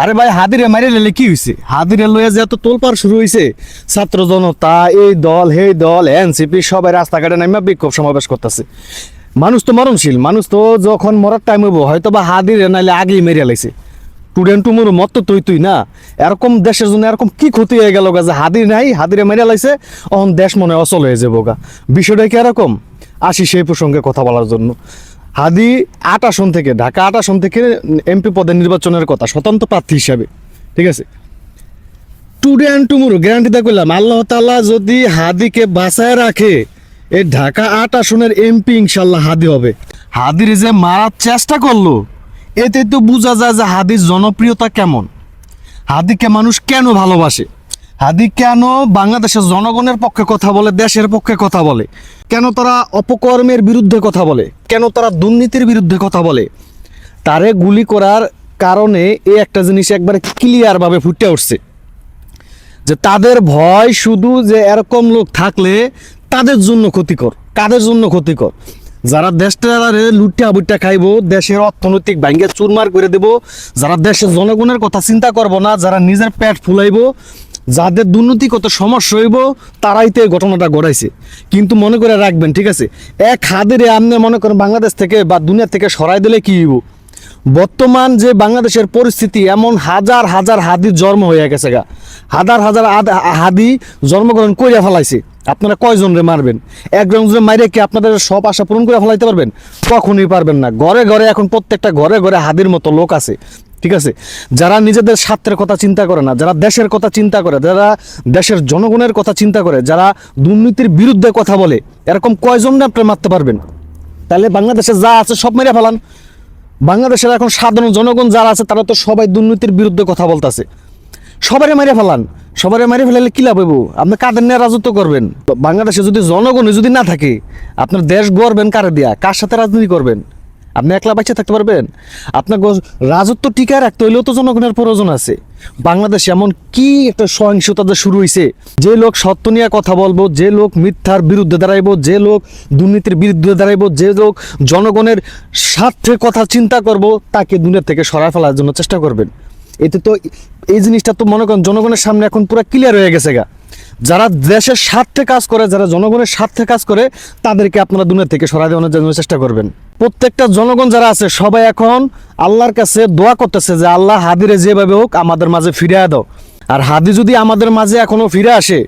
আরে ভাই, হাদিরে মারি লেলে কি হয়েছে হাদিরে লয়ে যে এত তোলপার শুরু হয়েছে ছাত্র জনতা, এই দল হে দল, এনসিপি, সবাই রাস্তাঘাটে নামে বিক্ষোভ সমাবেশ করতেছে। মানুষ তো মরণশীল, মানুষ তো যখন মরার টাইম হইব হয়তো বা হাদিরে নাইলে আগেই মেরিয়া লাইছে। স্টুডেন্ট টুমুর মত তো তুই তুই না। এরকম দেশের জন্য এরকম কি ক্ষতি হয়ে গেল গা যে হাদির নাই, হাদিরে মেরিয়া লাইছে, অহন দেশ মনে অচল হয়ে যাব গা। বিষয়টা কি এরকম? আসি সেই প্রসঙ্গে কথা বলার জন্য। হাদি আট আসন থেকে, ঢাকা আট আসন থেকে এমপি পদে নির্বাচনের কথা, স্বতন্ত্র প্রার্থী হিসাবে, ঠিক আছে? টুডে অ্যান্ড টুমুরো গ্যারান্টি দা করলাম, আল্লাহ তাআলা যদি হাদিকে বাঁচায় রাখে এই ঢাকা আট আসনের এমপি ইনশাল্লাহ হাদি হবে। হাদির যে মারার চেষ্টা করল, এতে তো বোঝা যায় যে হাদির জনপ্রিয়তা কেমন, হাদিকে মানুষ কেন ভালোবাসে? হাদি কেন বাংলাদেশের জনগণের পক্ষে কথা বলে, দেশের পক্ষে কথা বলে? কেন তারা অপকর্মের বিরুদ্ধে কথা বলে? কেন তারা দুর্নীতির বিরুদ্ধে কথা বলে? তারে গুলি করার কারণে এই একটা জিনিস একবারে ক্লিয়ারভাবে ফুটে উঠছে। যে তাদের ভয় শুধু যে এরকম লোক থাকলে তাদের জন্য ক্ষতিকর, কাদের জন্য ক্ষতিকর? যারা দেশটারে লুটিয়া বুটিয়া খাইবো, দেশের অর্থনৈতিক ব্যাঙ্গে চুরমার করে দেব, যারা দেশের জনগণের কথা চিন্তা করব না, যারা নিজের পেট ফুলাইবো যাদের দুর্নীতিগত সমস্যা হইব, তারাই তো এই ঘটনাটা ঘটাইছে। কিন্তু মনে করে রাখবেন, ঠিক আছে? এক হাদিরে আপনি মনে করেন বাংলাদেশ থেকে বা দুনিয়া থেকে সরাই দিলে কি হইব? বর্তমান যে বাংলাদেশের পরিস্থিতি, এমন হাজার হাজার হাদির জন্ম হয়ে গেছে গা। হাজার হাজার হাদি জন্মগ্রহণ করিয়া ফেলাইছে। আপনারা কয়জন রে মারবেন? একজন রে মাইরে কি আপনাদের সব আশা পূরণ করে ফেলাইতে পারবেন? কখনই পারবেন না। ঘরে ঘরে এখন প্রত্যেকটা ঘরে ঘরে হাদির মতো লোক আছে। ঠিক আছে? যারা নিজেদের স্বার্থের কথা চিন্তা করে না, যারা দেশের কথা চিন্তা করে, যারা দেশের জনগণের কথা চিন্তা করে, যারা দুর্নীতির বিরুদ্ধে কথা বলে, এরকম কয়জন আপনি মারতে পারবেন? তাহলে বাংলাদেশে যা আছে সব মেরে ফেলান। বাংলাদেশের এখন সাধারণ জনগণ যারা আছে, তারা তো সবাই দুর্নীতির বিরুদ্ধে কথা বলতেছে। সবারে মারিয়ে ফেলান। সবারে মারিয়ে ফেলালে কি লাভ হইব? আপনি কাদের নিয়ে রাজত্ব করবেন? বাংলাদেশে যদি জনগণ যদি না থাকে, আপনার দেশ গড়বেন কারে দিয়া? কার সাথে রাজনীতি করবেন? আপনি একলা বাচ্চা থাকতে পারবেন? আপনার রাজত্ব টিকায় রাখতে হইলেও তো জনগণের প্রয়োজন আছে। বাংলাদেশে এমন কি একটা সহিংসতা শুরু হয়েছে যে লোক সত্য নিয়ে কথা বলব, যে লোক মিথ্যার বিরুদ্ধে দাঁড়াইবো, যে লোক দুর্নীতির বিরুদ্ধে দাঁড়াইবো, যে লোক জনগণের স্বার্থে কথা চিন্তা করব, তাকে দুনিয়া থেকে সরায় ফেলার জন্য চেষ্টা করবেন। এতে তো এই জিনিসটা তো মনে করেন জনগণের সামনে এখন পুরো ক্লিয়ার হয়ে গেছে গা। যারা দেশের স্বার্থে কাজ করে, যারা জনগণের স্বার্থে কাজ করে, তাদেরকে আপনারা দুনিয়া থেকে সরাই দেওয়ানোর জন্য চেষ্টা করবেন। প্রত্যেকটা জনগণ যারা আছে, সবাই এখন আল্লাহর কাছে দোয়া করতেছে যে, আল্লাহ হাদিরে যেভাবে হোক আমাদের মাঝে ফিরে দাও। আর হাদি যদি আমাদের মাঝে এখনও ফিরে আসে,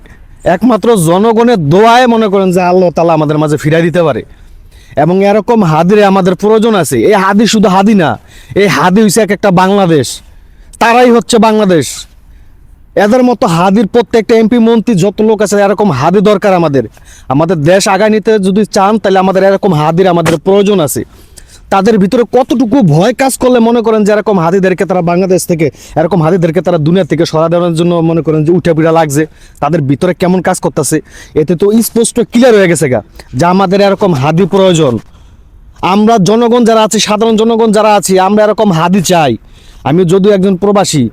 একমাত্র জনগণের দোয়ায় মনে করেন যে, আল্লাহ তালা আমাদের মাঝে ফিরে দিতে পারে। এবং এরকম হাদিরে আমাদের প্রয়োজন আছে। এই হাদি শুধু হাদি না, এই হাদি হচ্ছে এক একটা বাংলাদেশ। তারাই হচ্ছে বাংলাদেশ। এদের মতো হাদির প্রত্যেকটা এমপি মন্ত্রী যত লোক আছে, এরকম হাদি দরকার আমাদের। আমাদের দেশ আগায় নিতে যদি চান, তাহলে আমাদের এরকম হাদির আমাদের প্রয়োজন আছে। তাদের ভিতরে কতটুকু ভয় কাজ করলে মনে করেন যে এরকম হাদিদেরকে তারা বাংলাদেশ থেকে, এরকম হাদিদেরকে তারা দুনিয়া থেকে সরা দেওয়ার জন্য মনে করেন যে উঠে পিড়া লাগছে। তাদের ভিতরে কেমন কাজ করতেছে, এতে তো স্পষ্ট ক্লিয়ার হয়ে গেছে গা, যে আমাদের এরকম হাদি প্রয়োজন। আমরা জনগণ যারা আছি, সাধারণ জনগণ যারা আছি, আমরা এরকম হাদি চাই। আমি যদিও একজন প্রবাসী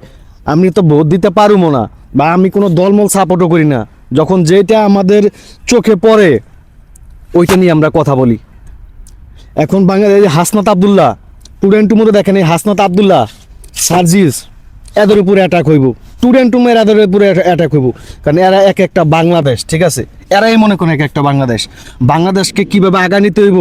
আমি তো ভোট দিতে পারব না বা আমি কোনো দলমল সাপোর্টও করি না। যখন যেটা আমাদের চোখে পড়ে, ওইটা নিয়ে আমরা কথা বলি। এখন বাংলাদেশে হাসনাত আবদুল্লাহ স্টুডেন্ট মধ্যে দেখেন এই হাসনাত আবদুল্লাহ, সার্জিস, এদের উপরে অ্যাটাক হইব। স্টুডেন্ট টুমের এদের উপরে অ্যাটাক হইব। কারণ এরা এক একটা বাংলাদেশ, ঠিক আছে? এরাই মনে করেন এক একটা বাংলাদেশ। বাংলাদেশকে কীভাবে আগা নিতে হইব,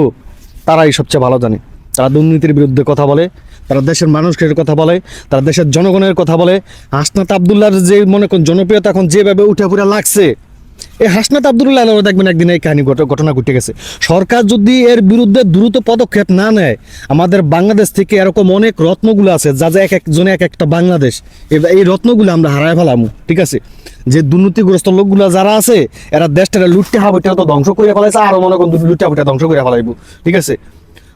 তারাই সবচেয়ে ভালো জানে। তারা দুর্নীতির বিরুদ্ধে কথা বলে, তারা দেশের মানুষের কথা বলে, তারা দেশের জনগণের কথা বলে। হাসনাত আবদুল্লাহর যে মনে করেন জনপ্রিয়তা এখন যেভাবে উঠে পুরা লাগছে, এই হাসনাত আবদুল্লাহ আল্লাহ দেখবেন একদিন এই কাহিনী ঘটনা ঘটে গেছে। সরকার যদি এর বিরুদ্ধে দ্রুত পদক্ষেপ না নেয়, আমাদের বাংলাদেশ থেকে এরকম অনেক রত্নগুলো আছে, যা যা এক একজনে এক একটা বাংলাদেশ এই রত্নগুলো আমরা হারায় ফেলাম, ঠিক আছে? যে দুর্নীতিগ্রস্ত লোকগুলো যারা আছে, এরা দেশটা লুটতে হবে এটা তো ধ্বংস করে ফেলাইছে, আরও মনে করুন লুটতে হবে ধ্বংস করে ফেলাইব, ঠিক আছে?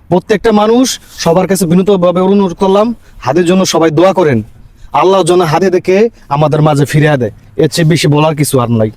প্রত্যেকটা মানুষ সবার কাছে বিনীতভাবে অনুরোধ করলাম, হাতের জন্য সবাই দোয়া করেন। আল্লাহর জন্য হাতে দেখে আমাদের মাঝে ফিরিয়ে দেয়। এর চেয়ে বেশি বলার কিছু আর নাই।